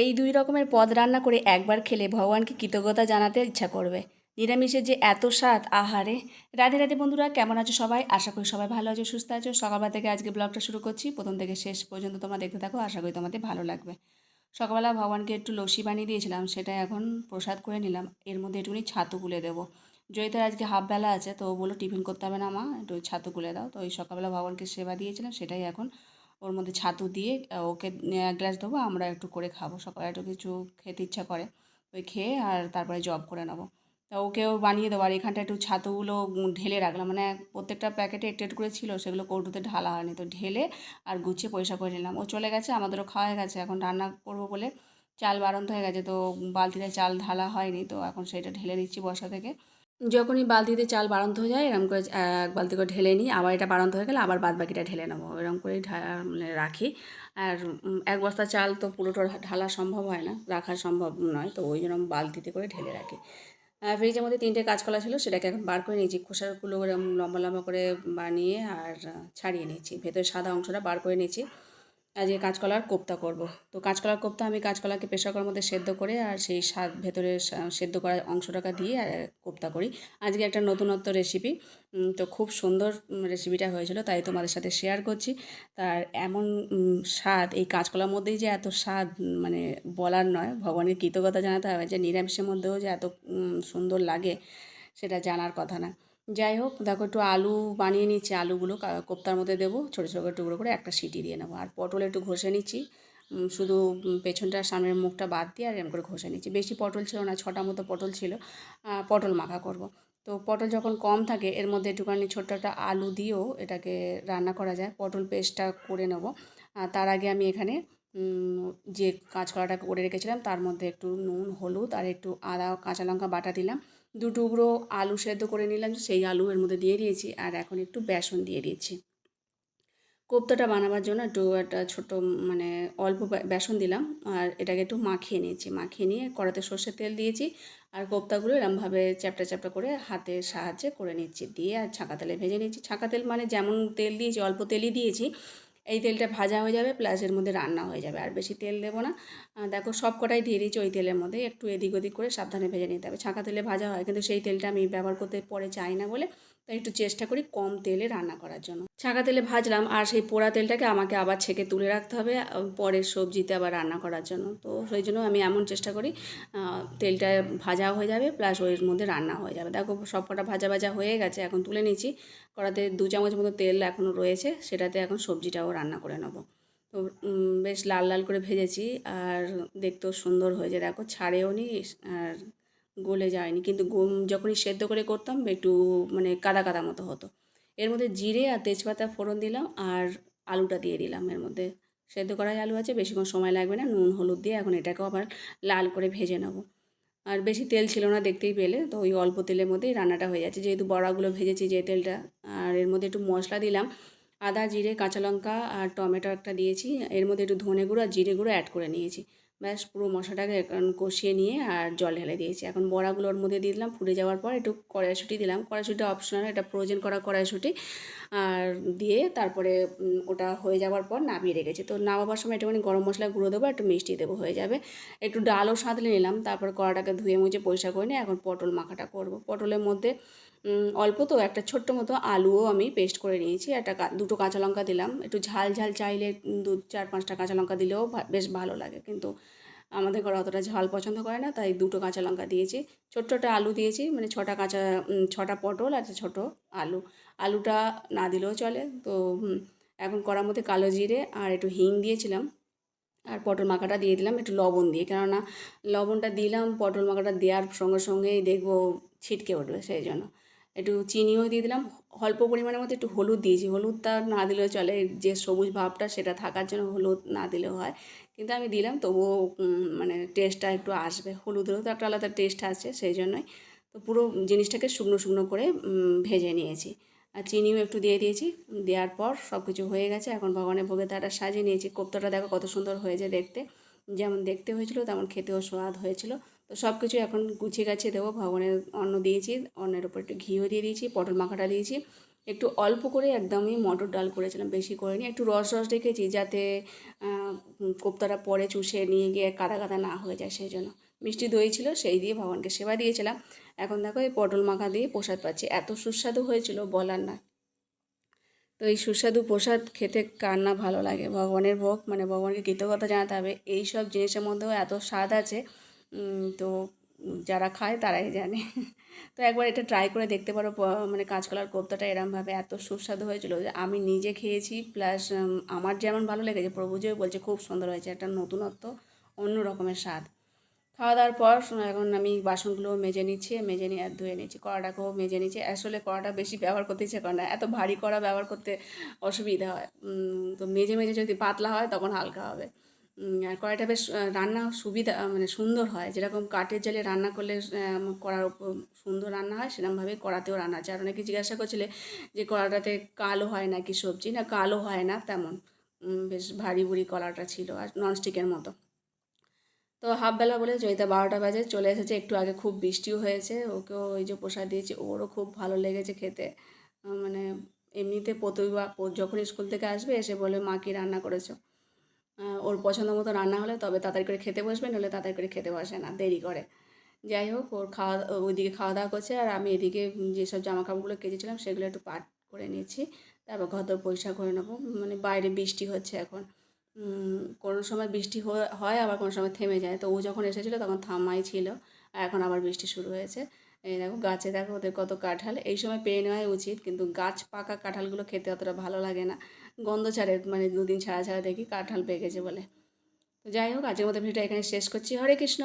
এই দুই রকমের পদ রান্না করে একবার খেলে ভগবানকে কৃতজ্ঞতা জানাতে ইচ্ছা করবে। নিরামিষের যে এত স্বাদ, আহারে। রাধে রাধে বন্ধুরা, কেমন আছো সবাই? আশা করি সবাই ভালো আছো, সুস্থ আছো। সকালবেলা থেকে আজকে ব্লগটা শুরু করছি। প্রথম থেকে শেষ পর্যন্ত তোমরা দেখতে থাকো, আশা করি তোমাদের ভালো লাগবে। সকালবেলা ভগবানকে একটু লস্যি বানিয়ে দিয়েছিলাম, সেটা এখন প্রসাদ করে নিলাম। এর মধ্যে একটুখানি ছাতু গুলে দেবো। জয়িতার আজকে হাফ বেলা আছে, তো ও বলল টিফিন করতে হবে না মা, একটু ছাতু গুলে দাও। তো ওই সকালবেলা ভগবানকে সেবা দিয়েছিলাম, সেটাই এখন ওর মধ্যে ছাতু দিয়ে ওকে এক গ্লাস দেবো, আমরা একটু করে খাব। সকালে একটু কিছু খেতে ইচ্ছা করে, ওই খেয়ে আর তারপরে জব করে নেব। তা ওকেও বানিয়ে দেবো, আর এখানটা একটু ছাতুগুলো ঢেলে রাখলাম। মানে প্রত্যেকটা প্যাকেটে একটু একটু করে ছিল, সেগুলো কৌটোতে ঢালা হয়নি। তো ঢেলে আর গুছিয়ে পয়সা করে নিলাম। ও চলে গেছে, আমাদেরও খাওয়া হয়ে গেছে। এখন রান্না করব বলে চাল বাড়ন্ত হয়ে গেছে। তো বালতিতে চাল ঢালা হয়নি, তো এখন সেটা ঢেলে দিচ্ছি বসা থেকে। যখনই বালতিতে চাল বাড়ন্ত হয়ে যায় এরকম করে এক বালতি করে ঢেলে নিই, আবার এটা বাড়ন্ত হয়ে গেলে আবার বাদ বাকিটা ঢেলে নেব এরকম করে মানে রাখি। আর এক বস্তা চাল তো পুরোটা ঢালা সম্ভব হয় না, রাখা সম্ভব নয়, তো ওই জন্য বালতিতে করে ঢেলে রাখি। ফ্রিজের মধ্যে তিনটে কাঁচকলা ছিল, সেটাকে এখন বার করে নিয়েছি, খোসাগুলো এরকম লম্বা লম্বা করে বানিয়ে আর ছাড়িয়ে নিয়েছি, ভেতরে সাদা অংশটা বার করে নিয়েছি। আজকে কাঁচকলার কোপ্তা করব। তো কাঁচকলার কোপ্তা আমি কাঁচকলাকে প্রেশার মধ্যে সেদ্ধ করে আর সেই স্বাদ ভেতরে সেদ্ধ করা অংশটাকে দিয়ে আর কোপ্তা করি। আজকে একটা নতুনত্ব রেসিপি তো খুব সুন্দর রেসিপিটা হয়েছিল, তাই তোমাদের সাথে শেয়ার করছি। তার এমন স্বাদ, এই কাঁচকলার মধ্যেই যে এত স্বাদ মানে বলার নয়, ভগবানের কৃতজ্ঞতা জানাতে হবে যে নিরামিষের মধ্যেও যে এত সুন্দর লাগে, সেটা জানার কথা না। যাই হোক, দেখো একটু আলু বানিয়ে নিচ্ছি, আলুগুলো কোপ্তার মধ্যে দেবো, ছোটো ছোটো করে টুকরো করে একটা সিটি দিয়ে নেব। আর পটল একটু ঘষে নিচ্ছি শুধু পেছনটা সামনের মুখটা বাদ দিয়ে আর এরকম করে ঘষে নিচ্ছি। বেশি পটল ছিল না, ছটা মতো পটল ছিল পটল মাখা করব। তো পটল যখন কম থাকে, এর মধ্যে একটুখানি ছোট্ট একটা আলু দিয়েও এটাকে রান্না করা যায়। পটল পেস্টটা করে নেব। তার আগে আমি এখানে যে কাঁচকলাটা করে রেখেছিলাম, তার মধ্যে একটু নুন, হলুদ আর একটু আদা, কাঁচা লঙ্কা বাটা দিলাম। দু টুকরো আলু সেদ্ধ করে নিলাম, সেই আলু এর মধ্যে দিয়ে দিয়েছি আর এখন একটু বেসন দিয়ে দিয়েছি। কোপ্তাটা বানাবার জন্য একটু একটা ছোট মানে অল্প বেসন দিলাম আর এটাকে একটু মাখিয়ে নিয়েছি। মাখিয়ে নিয়ে কড়াতে সর্ষের তেল দিয়েছি আর কোপ্তাগুলো এরমভাবে চ্যাপটা চ্যাপটা করে হাতের সাহায্যে করে নিচ্ছি। দিয়ে আর ছাঁকা তেলে ভেজে নিচ্ছি। ছাঁকা তেল মানে যেমন তেল দিয়েছি, অল্প তেলই দিয়েছি এই তেলটা ভাজা হয়ে যাবে প্লাস এর মধ্যে রান্না হয়ে যাবে। আর বেশি তেল দেবো না। দেখো সব কটাই দিয়ে দিয়েছি ওই তেলের মধ্যে। একটু এদিক ওদিক করে সাবধানে ভেজে নিতে হবে। ছাঁকা তেলে ভাজা হয়, কিন্তু সেই তেলটা আমি ব্যবহার করতে পরে চাই না বলে তাই একটু চেষ্টা করি কম তেলে রান্না করার জন্য। ছাঁকা তেলে ভাজলাম আর সেই পোড়া তেলটাকে আমাকে আবার ছেঁকে তুলে রাখতে হবে পরের সবজিতে আবার রান্না করার জন্য। তো সেই জন্য আমি এমন চেষ্টা করি তেলটা ভাজা হয়ে যাবে, প্লাস ওর মধ্যে রান্না হয়ে যাবে। দেখো সব কটা ভাজা ভাজা হয়ে গেছে, এখন তুলে নিচ্ছি কড়াতে দু চামচ মতো তেল এখনও রয়েছে, সেটাতে এখন সবজিটাও রান্না করে নেব। তো বেশ লাল লাল করে ভেজেছি, আর দেখতেও সুন্দর হয়েছে। দেখো ছাড়েও নি আর গলে যায়নি। কিন্তু যখনই সেদ্ধ করে করতাম, একটু মানে কাদা কাদা মতো হতো। এর মধ্যে জিরে আর তেজপাতা ফোড়ন দিলাম আর আলুটা দিয়ে দিলাম এর মধ্যে। সেদ্ধ করাই আলু আছে, বেশিক্ষণ সময় লাগবে না, নুন, হলুদ দিয়ে এখন এটাকেও আবার লাল করে ভেজে নেব। আর বেশি তেল ছিল না দেখতেই পেলে, তো ওই অল্প তেলের মধ্যেই রান্নাটা হয়ে যাচ্ছে। যেহেতু বড়াগুলো ভেজেছি যে তেলটা, আর এর মধ্যে একটু মশলা দিলাম, আদা, জিরে, কাঁচা লঙ্কা আর টমেটো একটা দিয়েছি। এর মধ্যে একটু ধনে গুঁড়ো আর জিরে গুঁড়ো অ্যাড করে নিয়েছি। ব্যাস পুরো মশলাটাকে এখন কষিয়ে নিয়ে আর জল ঢেলে দিয়েছি। এখন বড়াগুলো ওর মধ্যে দিয়ে দিলাম, ফুটে যাওয়ার পর একটু কড়াইশুঁটি দিলাম। কড়াইশুঁটিটা অপশনাল এটা প্রয়োজন করা কড়াইশুঁটি। আর দিয়ে তারপরে ওটা হয়ে যাওয়ার পর নামিয়ে রেখেছি। তো নামাবার সময় একটুখানি গরম মশলা গুঁড়ো দেবো, একটু মিষ্টি দেবো, হয়ে যাবে। একটু ডালও সাঁতলে নিলাম, তারপর কড়াটাকে ধুয়ে মুছে পরিষ্কার করে নিয়ে এখন পটল মাখাটা করব। পটলের মধ্যে অল্প তো একটা ছোট্ট মতো আলুও আমি পেস্ট করে নিয়েছি। একটা দুটো কাঁচা লঙ্কা দিলাম। একটু ঝাল ঝাল চাইলে দু, চার পাঁচটা কাঁচা লঙ্কা দিলেও বেশ ভালো লাগে। কিন্তু আমাদের ঘরে অতটা ঝাল পছন্দ করে না, তাই দুটো কাঁচা লঙ্কা দিয়েছি। ছোট্ট একটা আলু দিয়েছি মানে ছটা কাঁচা ছটা পটল আর ছোটো আলু। আলুটা না দিলেও চলে, তো এখন কড়ার মধ্যে কালো জিরে আর একটু হিং দিয়েছিলাম। আর পটল মাখাটা দিয়ে দিলাম একটু লবণ দিয়ে, কেননা লবণটা দিলাম, পটল মাখাটা দেওয়ার সঙ্গে সঙ্গেই দেখব ছিটকে উঠবে সেই জন্য। একটু চিনিও দিয়ে দিলাম। অল্প পরিমাণের মধ্যে একটু হলুদ দিয়েছি। হলুদটা না দিলেও চলে, যে সবুজ ভাবটা সেটা থাকার জন্য হলুদ না দিলেও হয়। কিন্তু আমি দিলাম, তবুও মানে টেস্টটা একটু আসবে। হলুদেরও তো একটা আলাদা টেস্ট আছে, সেই জন্যই। তো পুরো জিনিসটাকে শুকনো শুকনো করে ভেজে নিয়েছি। আর চিনিও একটু দিয়ে দিয়েছি। দেওয়ার পর সব কিছু হয়ে গেছে। এখন ভগবানের ভোগে তারা সাজিয়ে নিয়েছি। কোপ্তাটা দেখো কত সুন্দর হয়েছে দেখতে। যেমন দেখতে হয়েছিল, তেমন খেতেও স্বাদ হয়েছিল। তো সব কিছু এখন গুছিয়ে গাছিয়ে দেবো। ভগবানের অন্ন দিয়েছি, অন্নের ওপর একটু ঘিও দিয়ে দিয়েছি, পটল মাখাটা দিয়েছি। একটু অল্প করে একদমই মটর ডাল করেছিলাম, বেশি করে করিনি। একটু রস রস রেখেছি যাতে কোপ্তাটা পরে চুষে নিয়ে গিয়ে কাদা কাদা না হয়ে যায় সেই জন্য। মিষ্টি দই ছিল, সেই দিয়ে ভগবানকে সেবা দিয়েছিলাম। এখন দেখো এই পটল মাখা দিয়ে প্রসাদ পাচ্ছি। এত সুস্বাদু হয়েছিল বলার না। তো এই সুস্বাদু প্রসাদ খেতে কার না ভালো লাগে? ভগবানের ভোগ মানে ভগবানকে কৃতজ্ঞতা জানাতে হবে। এই সব জিনিসের মধ্যেও এত স্বাদ আছে তো যারা খায় তারাই জানে। তো একবার এটা ট্রাই করে দেখতে পারো মানে কাঁচকলার কোপ্তাটা এরমভাবে এত সুস্বাদু হয়েছিল যে আমি নিজে খেয়েছি প্লাস আমার যেমন ভালো লেগেছে প্রভুজিও বলছে খুব সুন্দর হয়েছে, একটা নতুনত্ব, অন্য রকমের স্বাদ। খাওয়া দাওয়ার পর এখন আমি বাসনগুলো মেজে নিচ্ছি, মেজে নিয়ে আর ধুয়ে নিচ্ছি, কড়াটাকেও মেজে নিচ্ছি। আসলে কড়াটা বেশি ব্যবহার করতে ইচ্ছে করে না, এত ভারী কড়া ব্যবহার করতে অসুবিধা হয়। তো মেজে মেজে যদি পাতলা হয়, তখন হালকা হবে। কড়াইটা বেশ রান্না সুবিধা মানে সুন্দর হয়। যেরকম কাঠের জালে রান্না করলে কড়ার উপর সুন্দর রান্না হয় সেরকমভাবে কড়াতেও রান্না হচ্ছে আর অনেকে জিজ্ঞাসা করছিলে যে কড়াটাতে কালো হয় নাকি সবজি? না, কালো হয় না, তেমন। বেশ ভারী ভুরি কড়াটা ছিল, আর ননস্টিকের মতো। তো হাফবেলা বলে জয়িতা বারোটা বাজে, চলে এসেছে, একটু আগে খুব বৃষ্টিও হয়েছে, ওকেও ওই যে প্রসাদ দিয়েছি, ওরও খুব ভালো লেগেছে খেতে। মানে এমনিতে প্রতিবার, যখন স্কুল থেকে আসবে, এসে বলে, মা কি রান্না করেছ? ওর পছন্দ মতো রান্না হলে তবে তাড়াতাড়ি করে খেতে বসবে নাহলে তাড়াতাড়ি করে খেতে বসে না, দেরি করে। যাই হোক, ওর খাওয়া, ওইদিকে খাওয়া দাওয়া করছে, আর আমি এদিকে যেসব জামা কাপড়গুলো কেচেছিলাম সেগুলো একটু পাট করে নিয়েছি তারপর ঘর পরিষ্কার করে নেব। মানে বাইরে বৃষ্টি হচ্ছে এখন। কোনো সময় বৃষ্টি হয়, আবার কোনো সময় থেমে যায়। তো ও যখন এসেছিল তখন থামাই ছিল, আর এখন আবার বৃষ্টি শুরু হয়েছে। এই দেখো, গাছে দেখো ওদের কত কাঁঠাল। এই সময় পেয়ে নেওয়াই উচিত, কিন্তু গাছ পাকা কাঁঠালগুলো খেতে অতটা ভালো লাগে না। গন্ধ ছাড়ে মানে দুদিন ছাড়া ছাড়া দেখি কাঁঠাল গেছে বলে। যাই হোক, আজকের মতো ভিডিওটা এখানে শেষ করছি। হরে কৃষ্ণ!